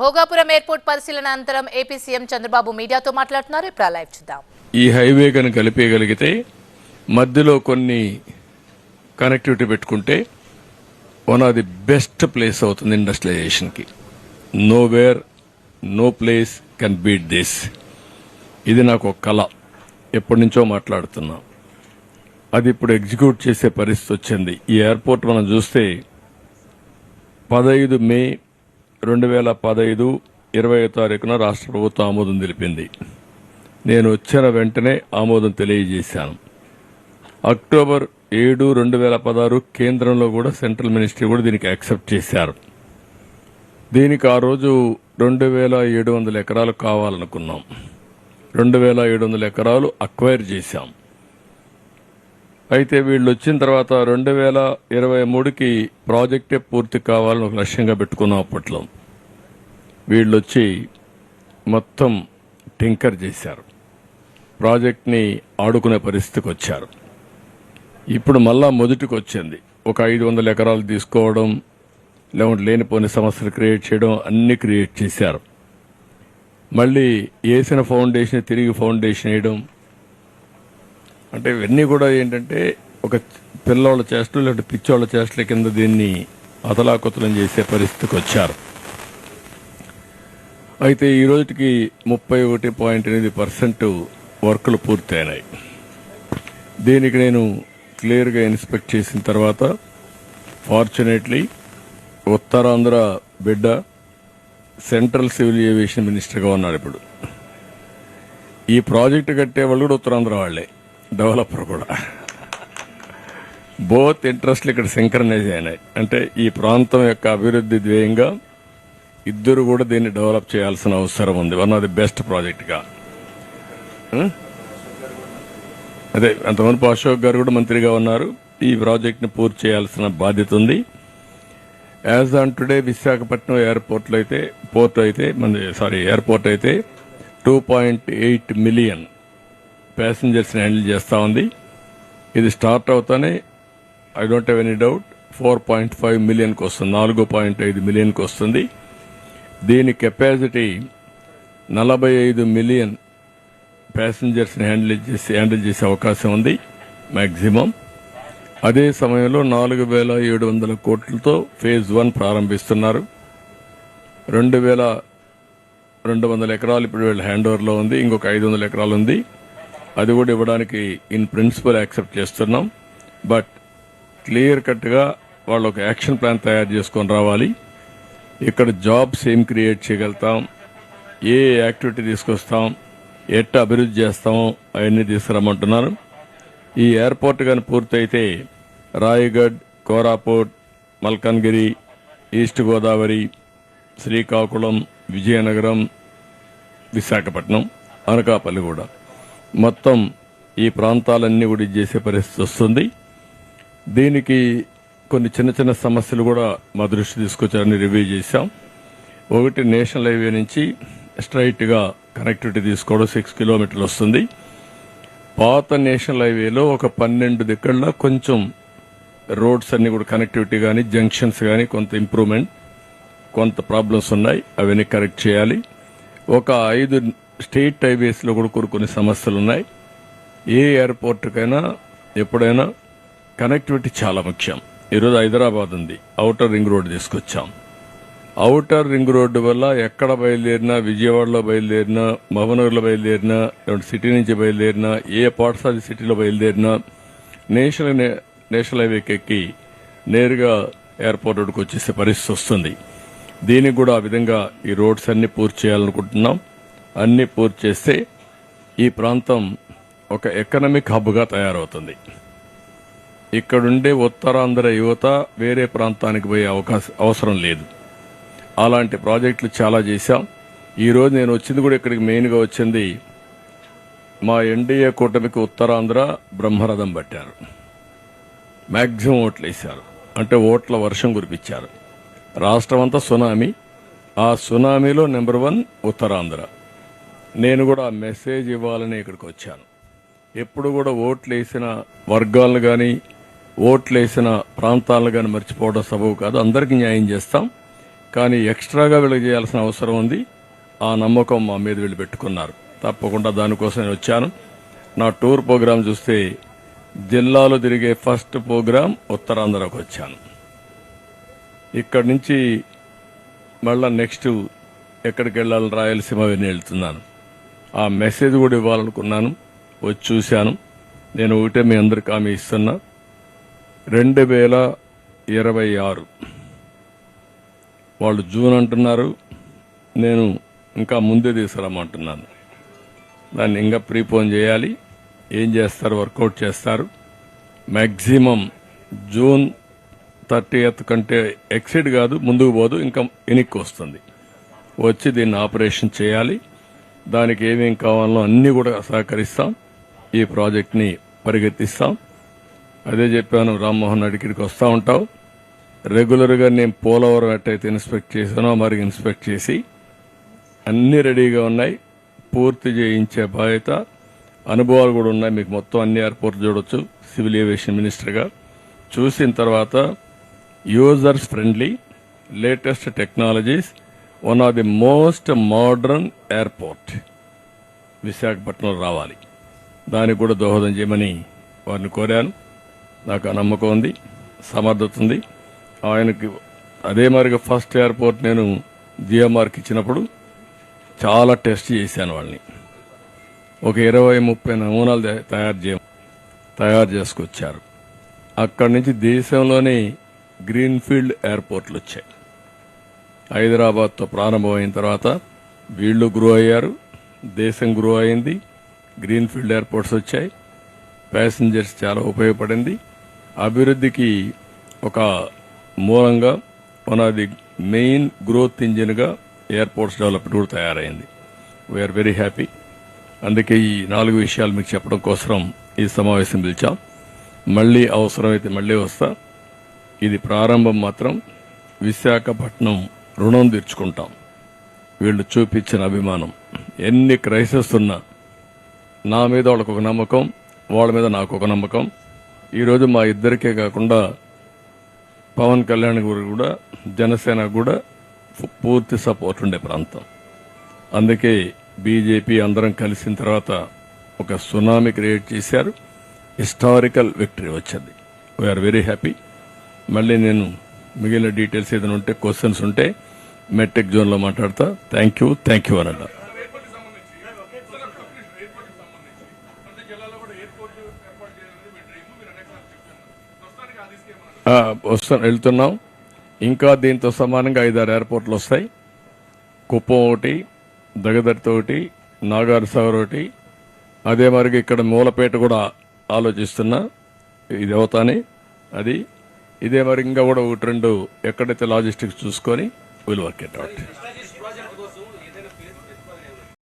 Bhogapuram airport పరిశీలన అనంతరం AP CM Chandrababu మీడియాతో మాట్లాడుతున్నారు. ఇప్పుడు లైవ్ చూద్దాం. ఈ హైవే కనుక కలిపేయగలిగితే మధ్యలో కొన్ని కనెక్టివిటీ పెట్టుకుంటే one of the best place అవుతుంది ఇండస్ట్రియలైజేషన్కి. Nowhere no place can beat this ఇది నాకు ఒక కళ. ఎప్పటి నుంచో మాట్లాడుతున్నా. అది ఇప్పుడు ఎగ్జిక్యూట్ చేసే పరిస్థితి వచ్చింది. ఈ ఎయిర్పోర్ట్ మనం చూస్తే పదహైదు మే రెండు వేల పదహైదు ఇరవై తారీఖున రాష్ట్ర ప్రభుత్వం ఆమోదం తెలిపింది. నేను వచ్చిన వెంటనే ఆమోదం తెలియజేశాను. అక్టోబర్ ఏడు రెండు వేల పదహారు కేంద్రంలో కూడా సెంట్రల్ మినిస్ట్రీ కూడా దీనికి యాక్సెప్ట్ చేశారు. దీనికి ఆ రోజు రెండు వేల ఏడు వందల ఎకరాలు కావాలనుకున్నాం. రెండు వేల ఏడు వందల ఎకరాలు అక్వైర్ చేశాం. అయితే వీళ్ళు వచ్చిన తర్వాత రెండు వేల ఇరవై మూడుకి ప్రాజెక్టే పూర్తి కావాలని ఒక లక్ష్యంగా పెట్టుకున్నాం అప్పట్లో. వీళ్ళు వచ్చి మొత్తం టింకర్ చేశారు. ప్రాజెక్ట్ని ఆడుకునే పరిస్థితికి వచ్చారు. ఇప్పుడు మళ్ళా మొదటికి వచ్చింది. ఒక ఐదు వందల ఎకరాలు తీసుకోవడం లేకుంటే లేనిపోని సమస్యలు క్రియేట్ చేయడం అన్నీ క్రియేట్ చేశారు. మళ్ళీ వేసిన ఫౌండేషన్ తిరిగి ఫౌండేషన్ వేయడం అంటే ఇవన్నీ కూడా ఏంటంటే ఒక పిల్లోళ్ళ చేష్టలు లేదంటే పిచ్చోళ్ళ చేష్టల కింద దీన్ని అతలాకుతలం చేసే పరిస్థితికి వచ్చారు. అయితే ఈ రోజుకి ముప్పై ఒకటి పాయింట్ ఎనిమిది పర్సెంట్ వర్కులు పూర్తయినాయి. దీనికి నేను క్లియర్గా ఇన్స్పెక్ట్ చేసిన తర్వాత ఫార్చునేట్లీ ఉత్తరాంధ్ర బిడ్డ సెంట్రల్ సివిల్ ఏవియేషన్ మినిస్టర్గా ఉన్నాడు ఇప్పుడు. ఈ ప్రాజెక్టు కట్టే వాళ్ళు కూడా ఉత్తరాంధ్ర వాళ్ళే. డెవలపర్ కూడా. బోత్ ఇంట్రెస్ట్లు ఇక్కడ సింక్రనైజ్ అయినాయి. అంటే ఈ ప్రాంతం యొక్క అభివృద్ధి ధ్యేయంగా ఇద్దరు కూడా దీన్ని డెవలప్ చేయాల్సిన అవసరం ఉంది. వన్ ఆఫ్ ది బెస్ట్ ప్రాజెక్ట్గా అదే అంతమంది అశోక్ గారు కూడా మంత్రిగా ఉన్నారు. ఈ ప్రాజెక్ట్ని పూర్తి చేయాల్సిన బాధ్యత ఉంది. యాజ్ ఆన్ టుడే విశాఖపట్నం ఎయిర్పోర్ట్లో అయితే పోర్ట్ అయితే మన సారీ ఎయిర్పోర్ట్ అయితే టూ పాయింట్ ఎయిట్ మిలియన్ ప్యాసింజర్స్ని హ్యాండిల్ చేస్తూ ఉంది. ఇది స్టార్ట్ అవుతానే I don't have any doubt four point five మిలియన్కి వస్తుంది నాలుగు పాయింట్ ఐదు మిలియన్కి వస్తుంది. దీని కెపాసిటీ నలభై ఐదు మిలియన్ ప్యాసింజర్స్ని హ్యాండిల్ చేసి హ్యాండిల్ చేసే అవకాశం ఉంది మ్యాక్సిమం అదే సమయంలో నాలుగు వేల ఏడు వందల కోట్లతో ఫేజ్ వన్ ప్రారంభిస్తున్నారు. రెండు వేల రెండు వందల ఎకరాలు ఇప్పుడు వీళ్ళ హ్యాండ్ ఓవర్లో ఉంది ఇంకొక ఐదు వందల ఎకరాలు ఉంది. అది కూడా ఇవ్వడానికి ఇన్ ప్రిన్సిపల్ యాక్సెప్ట్ చేస్తున్నాం. బట్ క్లియర్ కట్గా వాళ్ళు ఒక యాక్షన్ ప్లాన్ తయారు చేసుకొని రావాలి. ఇక్కడ జాబ్స్ ఏం క్రియేట్ చేయగలుగుతాం. ఏ యాక్టివిటీ తీసుకొస్తాం. ఎట్ట అభివృద్ధి చేస్తామో అవన్నీ తీసుకురమ్మంటున్నారు. ఈ ఎయిర్పోర్ట్ కానీ పూర్తయితే రాయగఢ్ కోరాపూట్ మల్కన్గిరి ఈస్ట్ గోదావరి శ్రీకాకుళం విజయనగరం విశాఖపట్నం అనకాపల్లి కూడా. మొత్తం ఈ ప్రాంతాలన్నీ కూడా చేసే పరిస్థితి వస్తుంది. దీనికి కొన్ని చిన్న చిన్న సమస్యలు కూడా మా దృష్టి తీసుకొచ్చారని రివ్యూ చేశాం. ఒకటి నేషనల్ హైవే నుంచి స్ట్రైట్గా కనెక్టివిటీ తీసుకోవడం సిక్స్ కిలోమీటర్లు వస్తుంది. పాత నేషనల్ హైవేలో ఒక పన్నెండు దిక్కల్లో కొంచెం రోడ్స్ అన్ని కూడా కనెక్టివిటీ కానీ జంక్షన్స్ కానీ కొంత ఇంప్రూవ్మెంట్ కొంత ప్రాబ్లమ్స్ ఉన్నాయి. అవన్నీ కరెక్ట్ చేయాలి. ఒక ఐదు స్టేట్ హైవేస్లో కూడా కొన్ని కొన్ని సమస్యలు ఉన్నాయి ఏ ఎయిర్పోర్ట్కైనా ఎప్పుడైనా కనెక్టివిటీ చాలా ముఖ్యం. ఈరోజు హైదరాబాద్ ఉంది. అవుటర్ రింగ్ రోడ్ తీసుకొచ్చాం. అవుటర్ రింగ్ రోడ్డు వల్ల ఎక్కడ బయలుదేరినా విజయవాడలో బయలుదేరినా మహబూబ్నగర్లో బయలుదేరినా లేదంటే సిటీ నుంచి బయలుదేరినా ఏ పాఠశాల సిటీలో బయలుదేరినా నేషనల్ నే- నేషనల్ హైవేకి ఎక్కి నేరుగా ఎయిర్పోర్ట్ రోడ్డుకు వచ్చేసే పరిస్థితి వస్తుంది. దీనికి కూడా ఆ విధంగా ఈ రోడ్స్ అన్ని పూర్తి చేయాలనుకుంటున్నాం. అన్నీ పూర్తి చేస్తే ఈ ప్రాంతం ఒక ఎకనమిక్ హబ్గా తయారవుతుంది. ఇక్కడుండే ఉత్తరాంధ్ర యువత వేరే ప్రాంతానికి పోయే అవకాశం అవసరం లేదు. అలాంటి ప్రాజెక్టులు చాలా చేశాం. ఈరోజు నేను వచ్చింది కూడా ఇక్కడికి మెయిన్గా వచ్చింది మా ఎన్డీఏ కూటమికి ఉత్తరాంధ్ర బ్రహ్మరథం పట్టారు. మ్యాక్సిమం ఓట్లు వేశారు. అంటే ఓట్ల వర్షం కురిపించారు. రాష్ట్రం అంతా సునామీ. ఆ సునామీలో నెంబర్ వన్ ఉత్తరాంధ్ర. నేను కూడా మెసేజ్ ఇవ్వాలని ఇక్కడికి వచ్చాను. ఎప్పుడు కూడా ఓట్లు వేసిన వర్గాలను కానీ ఓట్లు వేసిన ప్రాంతాలను కానీ మర్చిపోవడం సబబు కాదు. అందరికీ న్యాయం చేస్తాం. కానీ ఎక్స్ట్రాగా వీళ్ళకి చేయాల్సిన అవసరం ఉంది. ఆ నమ్మకం మా మీద వీళ్ళు పెట్టుకున్నారు. తప్పకుండా దానికోసం నేను వచ్చాను. నా టూర్ ప్రోగ్రాం చూస్తే జిల్లాలో తిరిగే ఫస్ట్ ప్రోగ్రాం ఉత్తరాంధ్రకు వచ్చాను. ఇక్కడి నుంచి మళ్ళా నెక్స్ట్ ఎక్కడికి వెళ్ళాలని రాయలసీమ వెళ్ళి వెళ్తున్నాను. ఆ మెసేజ్ కూడా ఇవ్వాలనుకున్నాను. వచ్చి చూశాను. నేను ఒకటే మీ అందరికి ఆమె ఇస్తున్నా. రెండు వేల ఇరవై ఆరు. వాళ్ళు జూన్ అంటున్నారు. నేను ఇంకా ముందే తీసుకురమ్మంటున్నాను దాన్ని ఇంకా ప్రీపోన్ చేయాలి. ఏం చేస్తారు? వర్కౌట్ చేస్తారు. మ్యాక్సిమం జూన్ థర్టీ కంటే ఎక్సిడ్ కాదు ముందుకు పోదు ఇంకా ఎనిక్కి వస్తుంది. వచ్చి దీన్ని ఆపరేషన్ చేయాలి. దానికి ఏమేం కావాలో అన్నీ కూడా సహకరిస్తాం. ఈ ప్రాజెక్ట్ని పరిగెత్తిస్తాం. అదే చెప్పాను రామ్మోహన్ రెడ్డి ఇక్కడికి వస్తూ ఉంటావు. రెగ్యులర్గా నేను పోలవరం ఎట్టయితే ఇన్స్పెక్ట్ చేశానో మరి ఇన్స్పెక్ట్ చేసి అన్నీ రెడీగా ఉన్నాయి. పూర్తి చేయించే బాధ్యత అనుభవాలు కూడా ఉన్నాయి. మీకు మొత్తం అన్ని ఎయిర్పోర్ట్ చూడొచ్చు సివిల్ ఏవియేషన్ మినిస్టర్గా. చూసిన తర్వాత users friendly latest technologies one of the most modern airport విశాఖపట్నంలో రావాలి. దానికి కూడా దోహదం చేయమని వారిని కోరాను. నాకు నమ్మకం ఉంది సమర్థత ఉంది. ఆయనకి అదే మరిగా ఫస్ట్ ఎయిర్పోర్ట్ నేను జిఎంఆర్కి ఇచ్చినప్పుడు చాలా టెస్ట్ చేశాను వాళ్ళని. ఒక ఇరవై ముప్పై నమూనాలు తయారు చేయ తయారు చేసుకొచ్చారు. అక్కడి నుంచి దేశంలోనే గ్రీన్ఫీల్డ్ ఎయిర్పోర్ట్లు వచ్చాయి. హైదరాబాద్తో ప్రారంభమైన తర్వాత వీళ్ళు గ్రో అయ్యారు దేశం గ్రో అయింది గ్రీన్ఫీల్డ్ ఎయిర్పోర్ట్స్ వచ్చాయి ప్యాసింజర్స్ చాలా ఉపయోగపడింది. అభివృద్ధికి ఒక మూలంగా one of the main growth ఇంజిన్గా airports development కూడా తయారైంది. వీఆర్ వెరీ హ్యాపీ అందుకే ఈ నాలుగు విషయాలు మీకు చెప్పడం కోసం ఈ సమావేశం పిలిచాం. మళ్ళీ అవసరమైతే మళ్ళీ వస్తా. ఇది ప్రారంభం మాత్రం విశాఖపట్నం రుణం తీర్చుకుంటాం. వీళ్ళు చూపించిన అభిమానం. ఎన్ని క్రైసిస్ ఉన్నా నా మీద వాళ్ళకు ఒక నమ్మకం వాళ్ళ మీద నాకు ఒక నమ్మకం. ఈరోజు మా ఇద్దరికే కాకుండా పవన్ కళ్యాణ్ గారు కూడా జనసేన కూడా పూర్తి సపోర్ట్ ఉండే ప్రాంతం. అందుకే బీజేపీ అందరం కలిసిన తర్వాత ఒక సునామీ క్రియేట్ చేశారు. హిస్టారికల్ విక్టరీ వచ్చింది. వీఆర్ వెరీ హ్యాపీ మళ్ళీ నేను మిగిలిన డీటెయిల్స్ ఏదైనా ఉంటే క్వశ్చన్స్ ఉంటే మెట్రిక్ జోన్లో మాట్లాడతా. థ్యాంక్ యూ థ్యాంక్ యూ అనట. వస్తాను వెళ్తున్నాం. ఇంకా దీంతో సమానంగా ఐదారు ఎయిర్పోర్ట్లు వస్తాయి. కుప్పం ఒకటి దగదర్తి ఒకటి నాగార్ ఒకటి. అదే మరి ఇక్కడ మూలపేట కూడా ఆలోచిస్తున్నా. ఇది అవుతానే. అది. ఇదే మరి ఇంకా కూడా ఒకటి రెండు ఎక్కడైతే లాజిస్టిక్స్ చూసుకొని We'll work it out.